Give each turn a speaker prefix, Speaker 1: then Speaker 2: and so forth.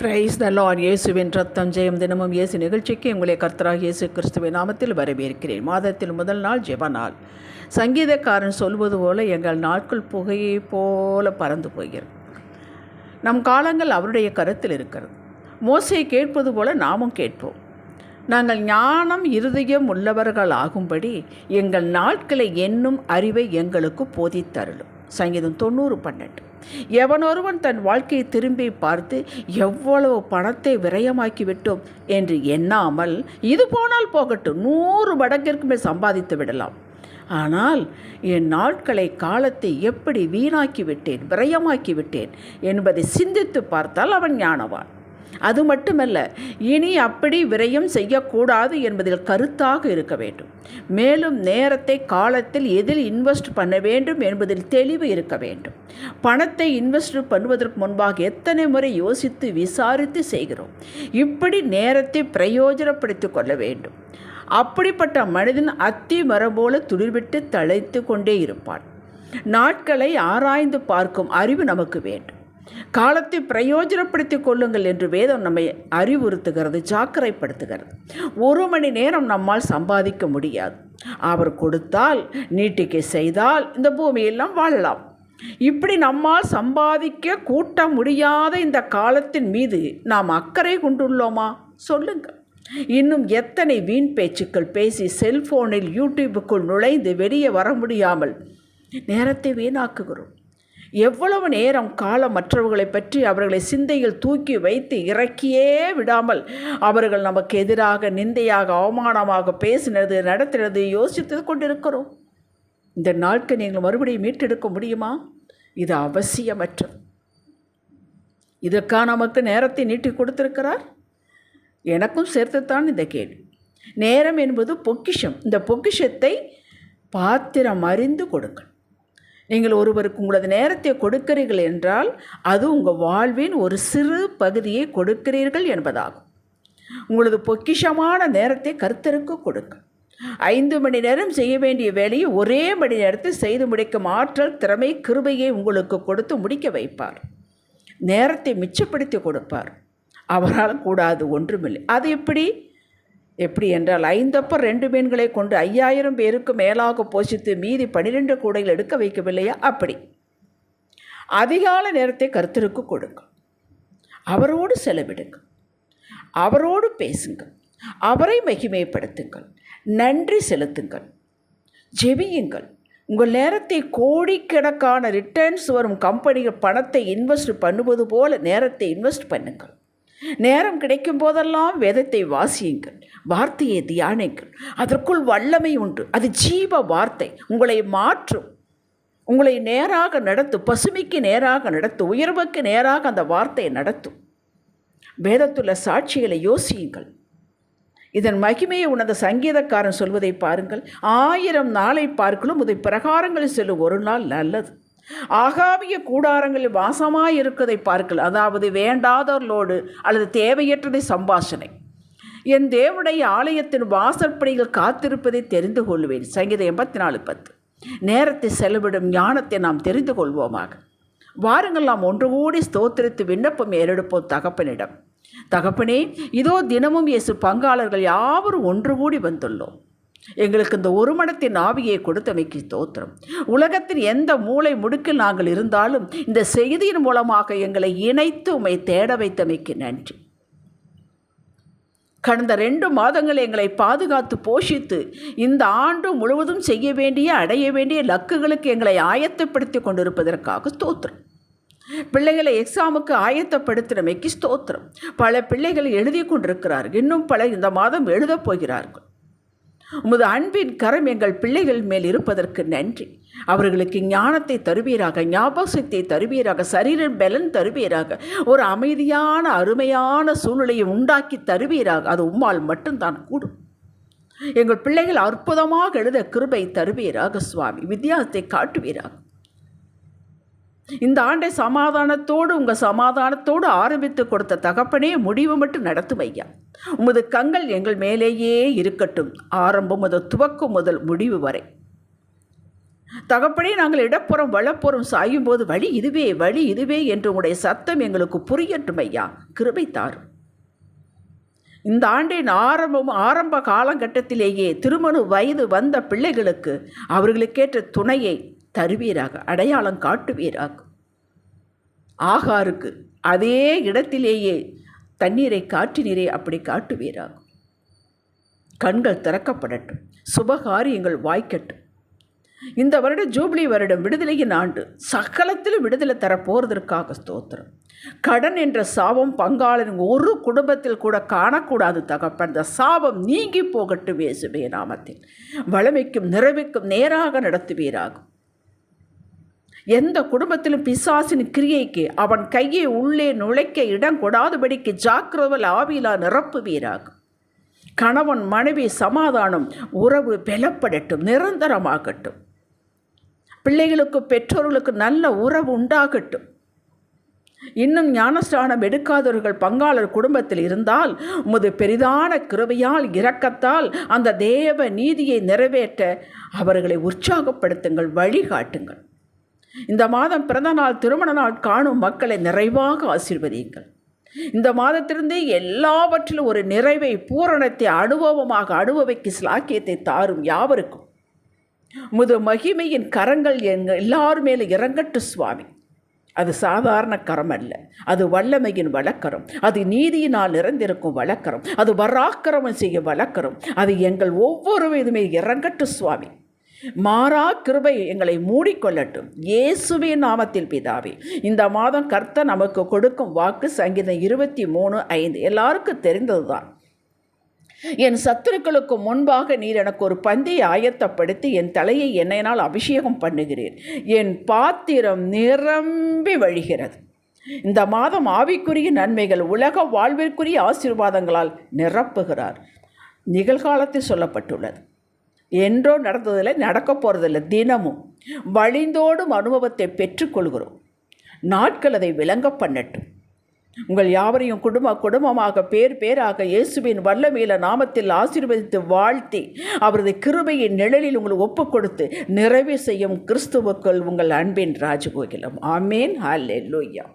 Speaker 1: Praise the Lord இயேசுவின் ரத்தம் ஜெயம் தினமும் இயேசு நிகழ்ச்சிக்கு உங்களை கர்த்தராக இயேசு கிறிஸ்துவின் நாமத்தில் வரவேற்கிறேன். மாதத்தில் முதல் நாள் ஜெப நாள் சங்கீதக்காரன் சொல்வது போல எங்கள் நாட்கள் புகையை போல பறந்து போகிறது. நம் காலங்கள் அவருடைய கருத்தில் இருக்கிறது. மோசையை கேட்பது போல நாமும் கேட்போம். நாங்கள் ஞானம் இருதயம் உள்ளவர்கள் ஆகும்படி எங்கள் நாட்களை என்னும் அறிவை எங்களுக்கு போதித்தருளும். சங்கீதம் தொண்ணூறு பன்னெண்டு. எவனொருவன் தன் வாழ்க்கையை திரும்பி பார்த்து எவ்வளவு பணத்தை விரயமாக்கி விட்டோம் என்று எண்ணாமல் இது போனால் போகட்டும் நூறு மடங்கிற்கு மேல் சம்பாதித்து விடலாம். ஆனால் என் நாட்களை காலத்தை எப்படி வீணாக்கி விட்டேன் விரயமாக்கி விட்டேன் என்பதை சிந்தித்து பார்த்தால் அவன் ஞானவான். அது மட்டுமல்ல இனி அப்படி விரயம் செய்யக்கூடாது என்பதில் கருத்தாக இருக்க வேண்டும். மேலும் நேரத்தை காலத்தில் எதில் இன்வெஸ்ட் பண்ண வேண்டும் என்பதில் தெளிவு இருக்க வேண்டும். பணத்தை இன்வெஸ்ட் பண்ணுவதற்கு முன்பாக எத்தனை முறை யோசித்து விசாரித்து செய்கிறோம். இப்படி நேரத்தை பிரயோஜனப்படுத்திக் கொள்ள வேண்டும். அப்படிப்பட்ட மனிதன் அத்தி மரம் போல துளிர்விட்டு தழைத்து கொண்டே இருப்பான். நாட்களை ஆராய்ந்து பார்க்கும் அறிவு நமக்கு வேண்டும். காலத்தை பிரயோஜனப்படுத்திக் கொள்ளுங்கள் என்று வேதம் நம்மை அறிவுறுத்துகிறது ஜாக்கிரைப்படுத்துகிறது ஒரு மணி நேரம் நம்மால் சம்பாதிக்க முடியாது. அவர் கொடுத்தால் நீட்டிக்கை செய்தால் இந்த பூமியெல்லாம் வாழலாம். இப்படி நம்மால் சம்பாதிக்க கூட்ட முடியாத இந்த காலத்தின் மீது நாம் அக்கறை கொண்டுள்ளோமா? சொல்லுங்கள். இன்னும் எத்தனை வீண் பேச்சுக்கள் பேசி செல்போனில் யூடியூபுக்குள் நுழைந்து வெளியே வர முடியாமல் நேரத்தை வீணாக்குகிறோம். எவ்வளவு நேரம் காலம் மற்றவர்களை பற்றி அவர்களை சிந்தையில் தூக்கி வைத்து இறக்கியே விடாமல் அவர்கள் நமக்கு எதிராக நிந்தையாக அவமானமாக பேசினது நடத்தினது யோசித்து கொண்டிருக்கிறோம். இந்த நாட்கள் நீங்கள் மறுபடியும் மீட்டெடுக்க முடியுமா? இது அவசியமற்றது. இதற்காக நமக்கு நேரத்தை நீட்டி கொடுத்திருக்கிறார்? எனக்கும் சேர்த்துத்தான் இந்த கேள்வி. நேரம் என்பது பொக்கிஷம். இந்த பொக்கிஷத்தை பாத்திரம் அறிந்து கொடுங்கள். நீங்கள் ஒருவருக்கு உங்களது நேரத்தை கொடுக்கிறீர்கள் என்றால் அது உங்கள் வாழ்வின் ஒரு சிறு பகுதியை கொடுக்கிறீர்கள் என்பதாகும். உங்களது பொக்கிஷமான நேரத்தை கருத்தருக்கு கொடுக்கும் ஐந்து மணி நேரம் செய்ய வேண்டிய வேலையை ஒரே மணி நேரத்தில் செய்து முடிக்கும் ஆற்றல் திறமை கிருபையை உங்களுக்கு கொடுத்து முடிக்க வைப்பார். நேரத்தை மிச்சப்படுத்தி கொடுப்பார். அவரால் கூடாது ஒன்றுமில்லை. அது எப்படி? எப்படி என்றால் ஐந்தப்பர் ரெண்டு மீன்களை கொண்டு ஐயாயிரம் பேருக்கு மேலாக போஷித்து மீதி பனிரெண்டு கூடைகள் எடுக்க வைக்கவில்லையா? அப்படி. அதிகால நேரத்தை கருத்தருக்கு கொடுங்க அவரோடு செலவிடுங்க அவரோடு பேசுங்கள். அவரை மகிமைப்படுத்துங்கள். நன்றி செலுத்துங்கள். ஜெபியுங்கள். உங்கள் நேரத்தை கோடிக்கணக்கான ரிட்டர்ன்ஸ் வரும் கம்பெனிகள் பணத்தை இன்வெஸ்ட் பண்ணுவது போல நேரத்தை இன்வெஸ்ட் பண்ணுங்கள். நேரம் கிடைக்கும் போதெல்லாம் வேதத்தை வாசியுங்கள் வார்த்தையை தியானிங்கள். அதற்குள் வல்லமை உண்டு. அது ஜீவ வார்த்தை. உங்களை மாற்றும். உங்களை நேராக நடத்தும் பசுமைக்கு நேராக நடத்தும் உயர்வுக்கு நேராக அந்த வார்த்தையை நடத்தும். வேதத்துள்ள சாட்சிகளை யோசியுங்கள். இதன் மகிமையை உணர்ந்த சங்கீதக்காரன் சொல்வதை பாருங்கள். ஆயிரம் நாளை பார்க்கலும் இதை பிரகாரங்களில் செல்லும் ஒரு நாள் நல்லது. ஆகாவிய கூடாரங்களில் வாசமாக இருக்கதை பார்க்கல். அதாவது வேண்டாதவர்களோடு அல்லது தேவையற்றதை சம்பாஷணை என் தேவனுடைய ஆலயத்தின் வாசற்படியில் காத்திருப்பதை தெரிந்து கொள்வேன். சங்கீதம் எண்பத்தி நாலு பத்து. நேரத்தை செலவிடும் ஞானத்தை நாம் தெரிந்து கொள்வோமாக. வாருங்கள் நாம் ஒன்று கூடி ஸ்தோத்திரித்து விண்ணப்பம் ஏறெடுப்போம் தகப்பனிடம். தகப்பனே இதோ தினமும் இயேசு பங்காளர்கள் யாவரும் ஒன்று கூடி வந்துள்ளோம். எங்களுக்கு இந்த ஒரு மனத்தின் ஆவியை கொடுத்தமைக்கு தோத்திரம் உலகத்தின் எந்த மூளை முடுக்கில் நாங்கள் இருந்தாலும் இந்த செய்தியின் மூலமாக எங்களை இணைத்து உமை தேட வைத்தமைக்கு நன்றி. கடந்த ரெண்டு மாதங்கள் எங்களை பாதுகாத்து போஷித்து இந்த ஆண்டு முழுவதும் செய்ய வேண்டிய அடைய வேண்டிய லக்குகளுக்கு எங்களை ஆயத்தப்படுத்தி கொண்டிருப்பதற்காக ஸ்தோத்திரம். பிள்ளைகளை எக்ஸாமுக்கு ஆயத்தப்படுத்தினமைக்கு ஸ்தோத்திரம். பல பிள்ளைகள் எழுதி கொண்டிருக்கிறார்கள். இன்னும் பல இந்த மாதம் எழுதப் போகிறார்கள். உமது அன்பின் கரம் எங்கள் பிள்ளைகள் மேல் இருப்பதற்கு நன்றி. அவர்களுக்கு ஞானத்தை தருவீராக ஞாபகத்தை தருவீராக சரீர பலன் தருவீராக ஒரு அமைதியான அருமையான சூழ்நிலையை உண்டாக்கி தருவீராக. அது உம்மால் மட்டும்தான் கூடும். எங்கள் பிள்ளைகள் அற்புதமாக எழுத கிருபை தருவீராக சுவாமி. வித்தியாசத்தை காட்டுவீராக. இந்த ஆண்டை சமாதானத்தோடு உங்கள் சமாதானத்தோடு ஆரம்பித்து கொடுத்த தகப்பனே முடிவு மட்டும் நடத்தும் ஐயா. உமது கங்கள் எங்கள் மேலேயே இருக்கட்டும். ஆரம்பம் முதல் துவக்கம் முதல் முடிவு வரை. தகப்படே நாங்கள் இடப்புறம் வலப்புறம் சாயும் போது வழி இதுவே வழி இதுவே என்று உடைய சத்தம் எங்களுக்கு புரியட்டும் ஐயா கிருபை தாரும். இந்த ஆண்டின் ஆரம்பம் ஆரம்ப காலகட்டத்திலேயே திருமண வயது வந்த பிள்ளைகளுக்கு அவர்களுக்கேற்ற துணையை தருவீராக அடையாளம் காட்டுவீராக. ஆகாருக்கு அதே இடத்திலேயே தண்ணீரை காற்றினீரை அப்படி காட்டுவீராக கண்கள் திறக்கப்படட்டும். சுபகாரியங்கள் வாய்க்கட்டும். இந்த வருடம் ஜூப்ளி வருடம் விடுதலையின் ஆண்டு. சகலத்திலும் விடுதலை தரப்போவதற்காக ஸ்தோத்திரம். கடன் என்ற சாபம் பங்காளன் ஒரு குடும்பத்தில் கூட காணக்கூடாது தகப்பன். அந்த சாபம் நீங்கி போகட்டும் இயேசுவே நாமத்தில். வளமைக்கும் நிறைவுக்கும் நேராக நடத்துவீராகும். எந்த குடும்பத்திலும் பிசாசின் கிரியைக்கு அவன் கையை உள்ளே நுழைக்க இடம் கொடாதபடிக்கு ஜாக்கிரவல் ஆவிலா நிரப்புவீராகும் கணவன் மனைவி சமாதானம் உறவு பலப்படட்டும் நிரந்தரமாகட்டும். பிள்ளைகளுக்கு பெற்றோர்களுக்கு நல்ல உறவு உண்டாகட்டும். இன்னும் ஞானஸ்தானம் எடுக்காதவர்கள் பங்காளர் குடும்பத்தில் இருந்தால் உமது பெரிதான கிருபையால் இரக்கத்தால் அந்த தேவ நீதியை நிறைவேற்ற அவர்களை உற்சாகப்படுத்துங்கள் வழிகாட்டுங்கள். இந்த மாதம் பிறந்த நாள் திருமண நாள் காணும் மக்களை நிறைவாக ஆசீர்வதியுங்கள். இந்த மாதத்திலிருந்தே எல்லாவற்றிலும் ஒரு நிறைவை பூரணத்தை அனுபவமாக அனுபவிக்கு சிலாக்கியத்தை தாரும் யாவருக்கும். முது மகிமையின் கரங்கள் எங்கள் எல்லாரும் மேலே இறங்கட்டு சுவாமி. அது சாதாரண கரம் அல்ல. அது வல்லமையின் வழக்கரம். அது நீதியினால் நிறைந்திருக்கும் வழக்கரம். அது வராக்கிரமம் செய்யும் வழக்கரம். அது எங்கள் ஒவ்வொரு விதமே இறங்கட்டு சுவாமி. மாறா கிருபை எங்களை மூடிக்கொள்ளட்டும். இயேசுவின் நாமத்தில் பிதாவே இந்த மாதம் கர்த்த நமக்கு கொடுக்கும் வாக்கு சங்கீதம் இருபத்தி மூணு ஐந்து எல்லாருக்கும் தெரிந்ததுதான். என் சத்துருக்களுக்கு முன்பாக நீர் எனக்கு ஒரு பந்தியை ஆயத்தப்படுத்தி என் தலையை என்னையினால் அபிஷேகம் பண்ணுகிறேன் என் பாத்திரம் நிரம்பி வழிகிறது. இந்த மாதம் ஆவிக்குரிய நன்மைகள் உலக வாழ்விற்குரிய ஆசீர்வாதங்களால் நிரப்புகிறார். நிகழ்காலத்தில் சொல்லப்பட்டுள்ளது. என்றோ நடந்ததில்லை நடக்க போகிறதில்லை தினமும் வழிந்தோடும் அனுபவத்தை பெற்றுக்கொள்கிறோம். நாட்கள் அதை விளங்க பண்ணட்டும். உங்கள் யாவரையும் குடும்ப குடும்பமாக பேர் பேராக இயேசுவின் வல்லமேல நாமத்தில் ஆசீர்வதித்து வாழ்த்தி அவரது கிருபையின் நிழலில் உங்களுக்கு ஒப்பு கொடுத்து நிறைவு செய்யும் கிறிஸ்துவுக்குள் உங்கள் அன்பின் ராஜகோகிலம். ஆமேன். ஹல்லே லூயா